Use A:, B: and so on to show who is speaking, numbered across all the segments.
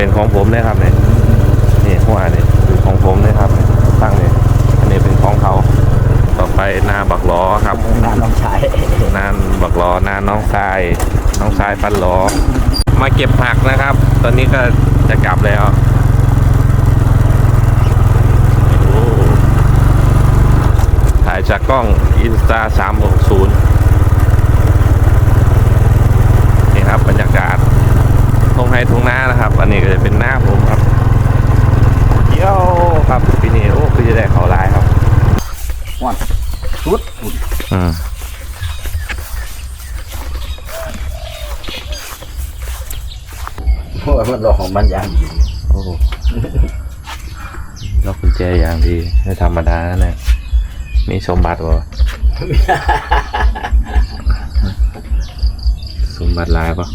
A: เป็นของผมเลยครับเนี่ยนี่หัวนี่คือของผมเลยครับตั้งเนี่ยอันนี้เป็นของเขาต่อไปนาบักล้อครับ
B: งานน้องชาย
A: นานบักล้อนาน้องทราย น้องทรายปันล้อมาเก็บผักนะครับ ตอนนี้ก็จะกลับแล้วโอ้ถ่ายจากกล้องอินสตา360นี่ครับบรรยากาศทงไฮทงหน้านะครับ อันนี้ก็จะเป็นหน้าผมครับเที่ยวครับปีนี้โอ้คือจะได้เขาลายครับ
B: วันชุด
A: อืม
B: เพราะว่ามันรอของมันอย่างดี
A: โอ้ล็อกกุญแจอย่างดีไม่ธรรมดานะเนี่ยมีสมบัติวะสมบัติลายปะ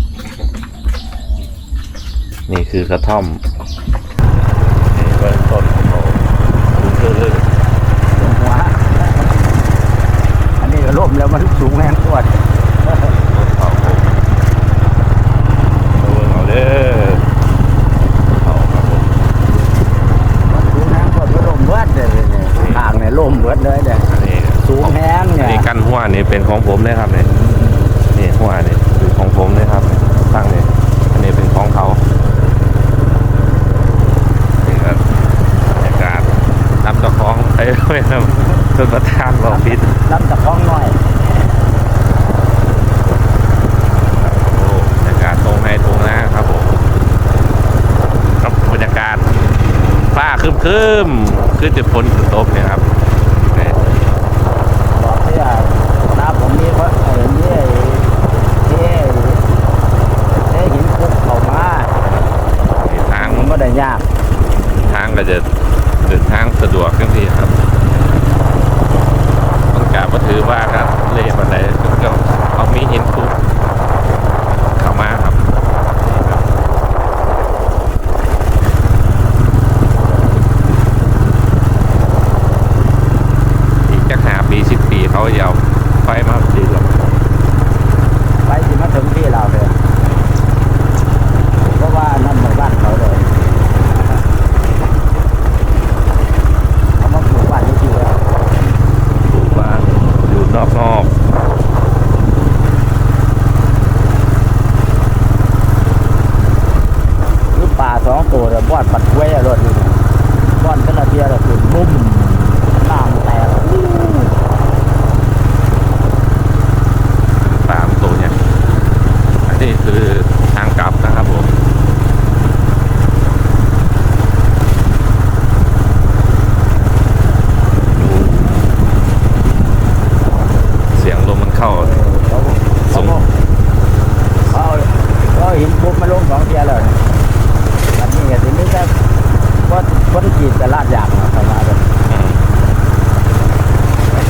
A: นี่คือกระท่อมนี่เป็นต้นของเขาสูงเรื่อย
B: ตรงหัวอันนี้ก็ล่มแล้วมันสูงแรงกว่า
A: ๆต้นเขาผมดูเอาเด้อเขาครับผม
B: สูงแรงกว่าล่มเบิดเลยเนี่ยทางเนี่ยล่มเบิดเลยเนี่ย
A: อันนี้
B: สูงแห้ง
A: อัน
B: เนี่ย
A: นี้กั้นหัวนี่เป็นของผมเลยครับเนี่ยนี่หัวนี่คือของผมเลยครับตั้งเนี่ยอันนี้เป็นของเขานี่ครับบรรยากาศรับเจ้าของ ไอ้ยไม่ครับเป็นประธานบอกพิษ
B: รับตะคองหน่อย
A: โอ้บรรยากาศตรงในตรงหน้าครับผมครับบรรยากาศฟ้าครึมครึมๆขึ้นจะฝนจะตกเนี่ยครับนี่
B: บอกที่ว่าน้าผมมีเพราะไอ้นี่ไอ้เท่เท่หินคุกเข้ามา
A: นี่ทาง
B: มันไม่ได้ยาก
A: ทางก็จะ เดินทางสะดวกขึ้นทีครับต้องการก็ถือว่าครับเล่บันไดก็เอามีหินคลุกเข้ามาครับอีกจักหาปีสิบปีเขายาวฟมาติดหรอก
B: ไปที่มาถึงที่เราเลยเพราะว่านั่นหมู่บ้านเขาเลยเขามาปลูกบ้านที่แล้ว
A: ปลูกบ้านอยู่นอกนอก
B: ป่าสองตัวแต่บ้านปัดไว้รถอยู่บ้านกระเทียละคือนุ่มน้ำแตก
A: สามตัวเนี่ยอันนี้คือทางกลับนะครับผมเสียงลมมันเข้า
B: เขา
A: ส่
B: เขา
A: ง
B: เขาเขาหินปุ๊บมาลงสองเทียเลยแบบนี้ก็ทีนี้ก็ก็ก็ได้จีบแต่ลาดยางนะประมาณนั้น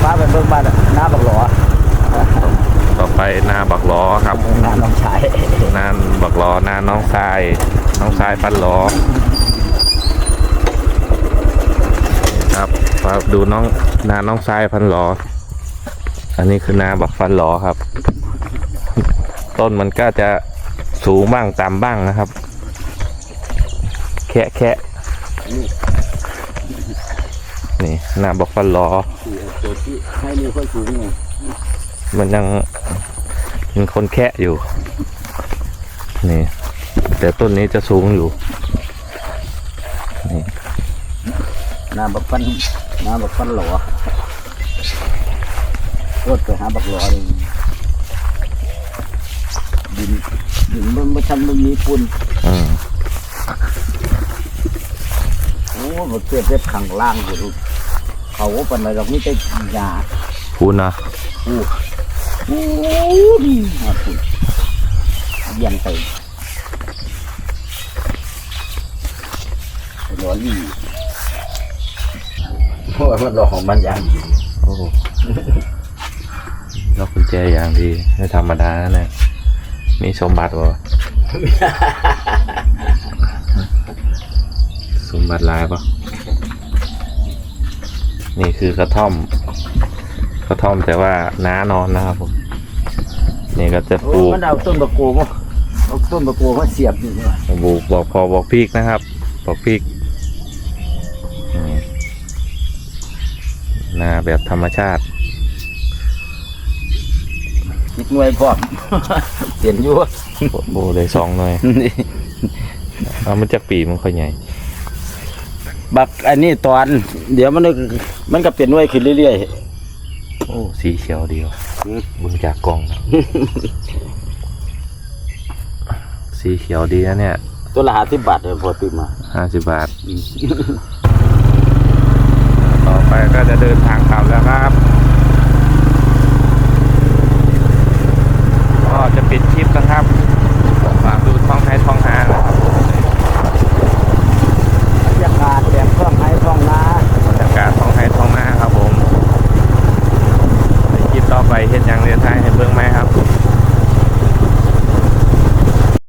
B: ฟ้าเป็นเบื้องบ้านหน้าบักหลอ
A: ต่อไปนาบักล้อครับ
B: งานน้องชาย
A: นานบักล้อนาน้องทราย น้ายฟันล้อครับมาดูน้องนาน้องทรายฟันล้ออันนี้คือนาบักฟันล้อครับ ต้นมันก็จะสูงบ้างต่ำบ้างนะครับ แค่แค่นี่นาบักฟันล้อ
B: มัน
A: ยังเป็นคนแค่อยู่ นี่ แต่ต้นนี้จะสูงอยู่นี่
B: น้าบักฟันน้าบักฟันหลอรถไปหาบักหลอเลยดินดินมันไม่ทันมันมีปุ่น
A: อืม
B: โอ้มันเกิดเล็บข้างล่างอยู่ลูกเขาว่าปันอะไรเราไม่ได้ยา
A: พูดนะ
B: โอ้โหนี่มาพูดเยี่ยนไปไป ร้อนนี่เพราะว่ามันรอของมันอย่างดี
A: โอ้ล็อกกุญแจอย่างดีไม่ธรรมดานะเนี่ยมีสมบัติวะสมบัติลายปะนี่คือกระท่อม กระท่อมแต่ว่าน้านอนนะครับผมนี่ก็จะ
B: โอ้
A: ปลูก
B: มันเอาต้นตะกูมาโอ้เอาต้นมะกรูดมาเสียบนี่ว่ะ
A: บอกบอกพอบอกพีกนะครับ บอกพีก นาแบบธรรมชาติ
B: คิดหน่วยพร้อมเสียนอยู่
A: โบเลยสองหน่อย
B: นี่
A: เอามันจะปีมันค่อยใหญ่
B: บักอันนี้ตอน เดี๋ยวมันก็มันก็เปลี่ยนหน่วยขึ้นเรื่อย
A: โอ้สีเขียวเดียว
B: อืม
A: บุญจากกล้องนะสีเขียวดีนะเนี่ย
B: ๆตัวละหาสิบบาทเลยพอติดมา
A: ห้าสิบบาท
B: อืม
A: ต่อไป ก็จะเดินทางกลับแล้ว